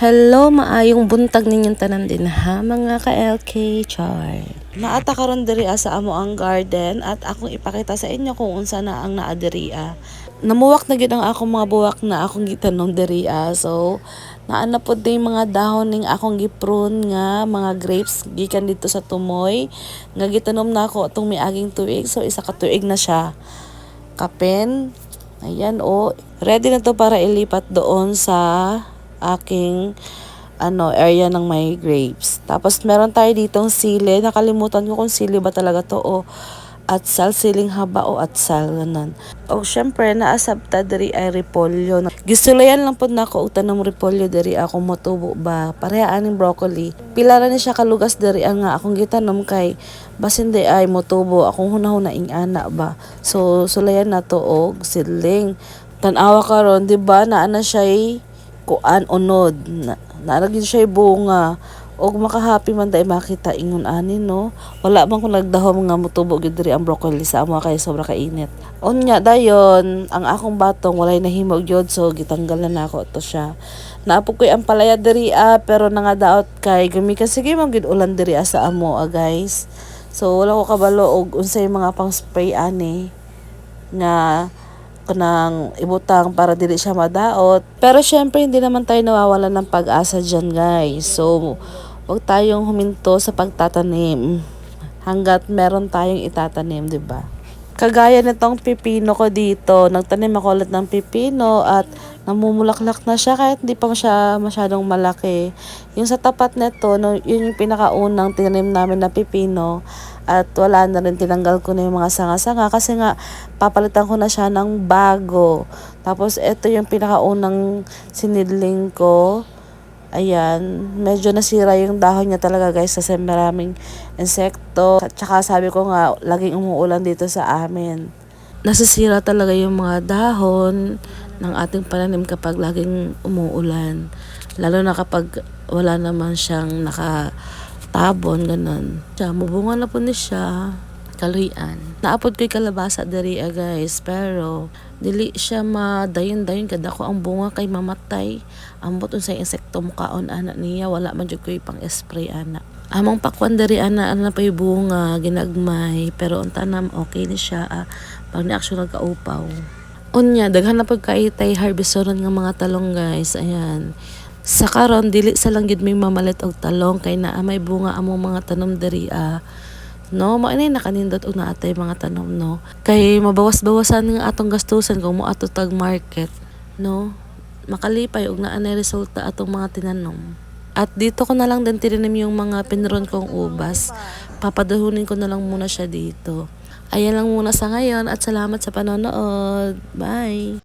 Hello, maayong buntag ninyong tanan din ha, mga ka-LK char. Naata karon diri sa amo ang garden at akong ipakita sa inyo kung unsa na ang naa diri ah. Namuwak na gyud ang akong mga buwak na akong gitanom diri ah. So, naana pod din mga dahon ning akong giprune nga mga grapes gikan dito sa tumoy nga gitanom na ako atong miaging tuig. So, isa ka tuig na siya. Kapen, Ayan, oh. Ready na to para ilipat doon sa aking ano, area ng may grapes. Tapos, meron tayo ditong sili. Nakalimutan ko kung sili ba talaga to o at sal siling haba o at sal ganun. O syempre naasabta diri ay repolyo. Gisulayan lang pod nako og tanong repolyo diri ako motubo ba. Pareha aning broccoli. Pila ra ni siya kalugas diri ang nga akong gitanom kay basin di ay motubo akong hunahuna ing ana ba. So sulayan na to og sidling. Tanawa karon di ba naa na siya kuan unod. Na, naaragin siya bunga. Og makahappy man dai makita ingon ani no? Wala man ko nagdahom nga mutubo gyud diri ang broccoli sa amo kay sobra ka init unya dayon ang akong batong walay nahimog gyud so gitanggal na nako to siya. Naapog koy ang palaya diri ah, pero nangadaot kay gami ka. Sige man gyud ulan diri ah, sa amo ah, guys. So wala ko kabalo og unsay mga pang spray ani nga kanang ibutang para dili siya madaot. Pero syempre hindi naman tayo nawawalan ng pag-asa dyan guys. So wag tayong huminto sa pagtatanim hanggat meron tayong itatanim, 'di ba? Kagaya nitong pipino ko dito, nagtanim ako ulit ng pipino at namumulaklak na siya kahit hindi pa siya masyadong malaki. Yung sa tapat nito, no, yun yung pinakaunang tinanim namin na pipino at wala na rin tinanggal ko na yung mga sanga-sanga kasi nga papalitan ko na siya ng bago. Tapos ito yung pinakaunang sinidling ko. Ayan, medyo nasira yung dahon niya talaga guys kasi maraming insekto. At saka sabi ko nga, laging umuulan dito sa amin. Nasisira talaga yung mga dahon ng ating pananim kapag laging umuulan. Lalo na kapag wala naman siyang nakatabon, ganun. Siya, mabunga na po ni siya kaluyan. Naapod ko'y kalabasa diri ah, guys, pero dili siya madayon-dayon kada ko ang bunga kay mamatay. Ambot unsay insekto mukaon ana niya, wala man jud ko'y pang spray ana. Among pakwan diri ana ana pa yung bunga ginagmay, pero unta na okay ni siya ah, pag ni actual kaupaw. Unya, daghan na pagkaitay harveston nga mga talong guys, ayan. Sa karon dili sa lang gid may mamalit og talong kay naa may bunga among mga tanom diri ah. No mo ini nakanindot og naatay mga tanom no? Kay mabawas-bawasan nga atong gastusan kung mo ato tag market no? Makalipay og naa na resulta atong mga tinanom. At dito ko na lang din tinanim yung mga pinron kong ubas. Papadahunin ko na lang muna siya dito. Ayan lang muna sa ngayon at salamat sa panonood. Bye